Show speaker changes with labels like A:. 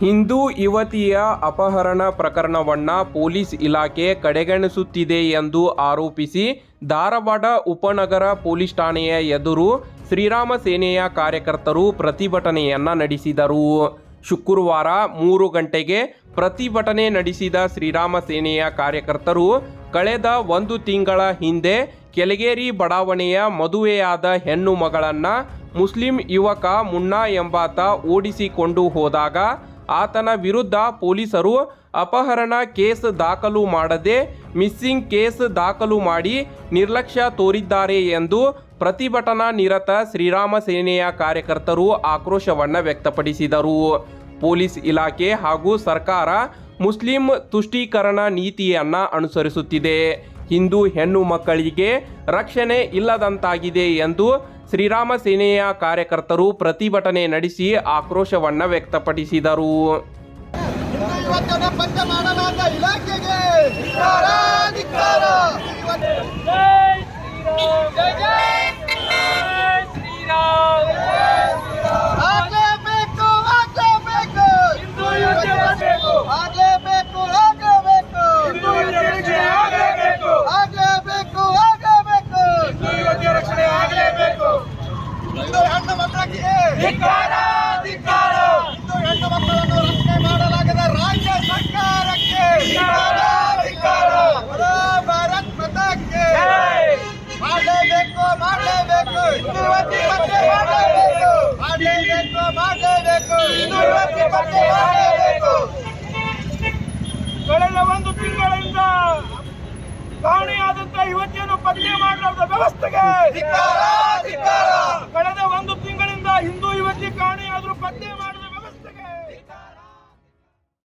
A: ಹಿಂದೂ ಯುವತಿಯ ಅಪಹರಣ ಪ್ರಕರಣವನ್ನ ಪೊಲೀಸ್ ಇಲಾಖೆ ಕಡೆಗಣಿಸುತ್ತಿದೆ ಎಂದು ಆರೋಪಿಸಿ ಧಾರವಾಡ ಉಪನಗರ ಪೊಲೀಸ್ ಠಾಣೆಯ ಎದುರು ಶ್ರೀರಾಮ ಸೇನೆಯ ಕಾರ್ಯಕರ್ತರು ಪ್ರತಿಭಟನೆಯನ್ನ ನಡೆಸಿದರು. ಶುಕ್ರವಾರ ಮೂರು ಗಂಟೆಗೆ ಪ್ರತಿಭಟನೆ ನಡೆಸಿದ ಶ್ರೀರಾಮ ಸೇನೆಯ ಕಾರ್ಯಕರ್ತರು ಕಳೆದ ಒಂದು ತಿಂಗಳ ಹಿಂದೆ ಕೆಳಗೇರಿ ಬಡಾವಣೆಯ ಮದುವೆಯಾದ ಹೆಣ್ಣು ಮಗಳನ್ನು ಮುಸ್ಲಿಂ ಯುವಕ ಮುನ್ನಾ ಎಂಬಾತ ಓಡಿಸಿಕೊಂಡು ಹೋದಾಗ ಆತನ ವಿರುದ್ಧ ಪೊಲೀಸರು ಅಪಹರಣ ಕೇಸ್ ದಾಖಲು ಮಾಡದೆ ಮಿಸ್ಸಿಂಗ್ ಕೇಸ್ ದಾಖಲು ಮಾಡಿ ನಿರ್ಲಕ್ಷ್ಯ ತೋರಿದ್ದಾರೆ ಎಂದು ಪ್ರತಿಭಟನಾ ನಿರತ ಶ್ರೀರಾಮ ಸೇನೆಯ ಕಾರ್ಯಕರ್ತರು ಆಕ್ರೋಶವನ್ನು ವ್ಯಕ್ತಪಡಿಸಿದರು. ಪೊಲೀಸ್ ಇಲಾಖೆ ಹಾಗೂ ಸರ್ಕಾರ ಮುಸ್ಲಿಂ ತುಷ್ಟೀಕರಣ ನೀತಿಯನ್ನು ಅನುಸರಿಸುತ್ತಿದೆ. ಹಿಂದೂ ಹೆಣ್ಣು ಮಕ್ಕಳಿಗೆ ರಕ್ಷಣೆ ಇಲ್ಲದಂತಾಗಿದೆ ಎಂದು ಶ್ರೀರಾಮ ಸೇನೆಯ ಕಾರ್ಯಕರ್ತರು ಪ್ರತಿಭಟನೆ ನಡೆಸಿ ಆಕ್ರೋಶವನ್ನು ವ್ಯಕ್ತಪಡಿಸಿದರು.
B: ಹಿಂದೂ ಹೆಣ್ಣು ಮಕ್ಕಳನ್ನು ರಕ್ಷಣೆ ಮಾಡಲಾಗದ ರಾಜ್ಯ ಸರ್ಕಾರಕ್ಕೆ ಭಾರತ್ ಮಾತಾಕ್ಕೆ. ಮಾಡಲೇಬೇಕು ಮಾಡಲೇಬೇಕು. ಮಾಡಲೇಬೇಕು. ಮಾಡಲೇಬೇಕು ಮಾಡಲೇಬೇಕು. ಮಾಡಲೇಬೇಕು.
C: ಕಳೆದ ಒಂದು ತಿಂಗಳಿಂದ ಕಾಣೆಯಾದಂತ ಯುವತಿಯನ್ನು ಪತ್ತೆ ಮಾಡಲಾದ ವ್ಯವಸ್ಥೆಗೆ